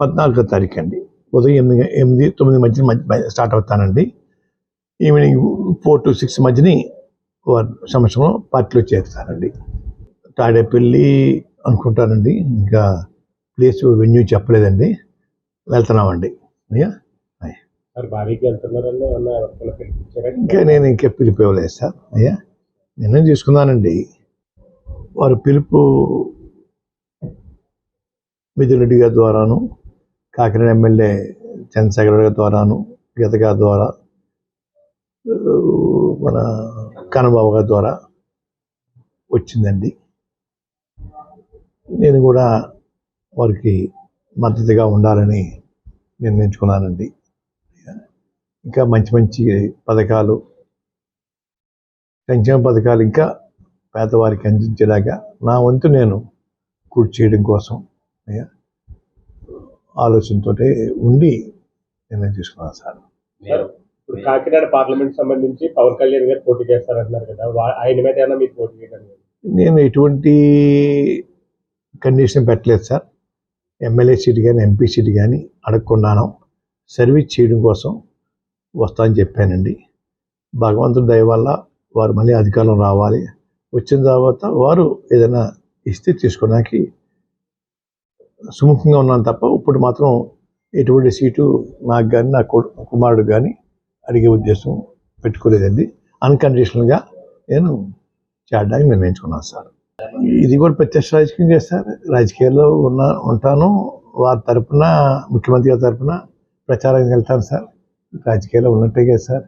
పద్నాలుగో తారీఖు అండి ఉదయం ఎనిమిది ఎనిమిది తొమ్మిది మధ్య మధ్య స్టార్ట్ అవుతానండి. ఈవినింగ్ ఫోర్ టు సిక్స్ మధ్యని వారి సంవత్సరం పార్టీలో చేరుతానండి తాడేపల్లి అనుకుంటానండి. ఇంకా ప్లేస్ వెన్యూ చెప్పలేదండి. వెళ్తున్నామండి. అయ్యా? ఇంకా నేను ఇంకా పిలుపు ఇవ్వలేదు సార్. అయ్యా? నిర్ణయం తీసుకున్నానండి. వారి పిలుపు మిథున్ రెడ్డి గారి ద్వారాను కాకినాడ ఎమ్మెల్యే చంద్రశేఖర గారి ద్వారాను గీత గారి ద్వారా మన కన్నబాబు గారి ద్వారా వచ్చిందండి. నేను కూడా వారికి మద్దతుగా ఉండాలని నిర్ణయించుకున్నానండి. ఇంకా మంచి మంచి పథకాలు సంక్షేమ పథకాలు ఇంకా పేదవారికి అందించేలాగా నా వంతు నేను కృషి చేయడం కోసం ఆలోచనతో ఉండి నిర్ణయం తీసుకున్నాను సార్. ఇప్పుడు కాకినాడ పార్లమెంట్ సంబంధించి పవన్ కళ్యాణ్ గారు పోటీ చేస్తారంటున్నారు కదా ఆయన మీద ఏమైనా మీరు పోటీ చేయడం నేను ఎటువంటి కండిషన్ పెట్టలేదు సార్. ఎమ్మెల్యే సీట్ కానీ ఎంపీ సీట్ కానీ అడగకున్నాను సర్వీస్ చేయడం కోసం వస్తా అని చెప్పానండి. భగవంతుడి దయ వల్ల వారు మళ్ళీ అధికారం రావాలి. వచ్చిన తర్వాత వారు ఏదైనా ఇస్తే తీసుకోవడానికి సుముఖంగా ఉన్నాను తప్ప ఇప్పుడు మాత్రం ఎటువంటి సీటు నాకు కానీ నా కుమారుడు కానీ అడిగే ఉద్దేశం పెట్టుకోలేదండి. అన్కండిషనల్గా నేను చేరడానికి నిర్ణయించుకున్నాను సార్. ఇది కూడా ప్రత్యక్ష రాజకీయం చేస్తారు. రాజకీయాల్లో ఉన్న ఉంటాను. వారి తరపున ముఖ్యమంత్రి గారి తరపున ప్రచారానికి వెళ్తాను సార్. రాజకీయాల్లో ఉన్నట్టే కదా సార్.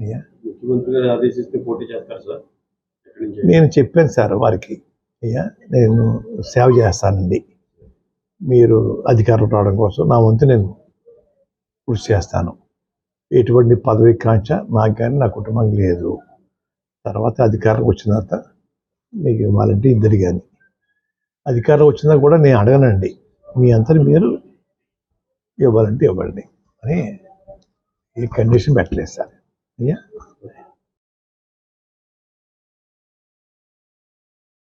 అయ్యా. ముఖ్యమంత్రి గారు ఆదేశిస్తే పోటీ చేస్తారు సార్. నేను చెప్పాను సార్ వారికి. అయ్యా. నేను సేవ చేస్తానండి. మీరు అధికారంలో రావడం కోసం నా వంతు నేను కృషి చేస్తాను. ఎటువంటి పదవి కాంక్ష నాకు కానీ నా కుటుంబం లేదు. తర్వాత అధికారం వచ్చిన తర్వాత మీకు ఇవ్వాలంటే ఇద్దరు కానీ. అధికారం వచ్చినా కూడా నేను అడగనండి. మీ అంతా మీరు ఇవ్వాలంటే ఇవ్వండి. అని ఏ కండిషన్ పెట్టలేదు సార్. అయ్యా?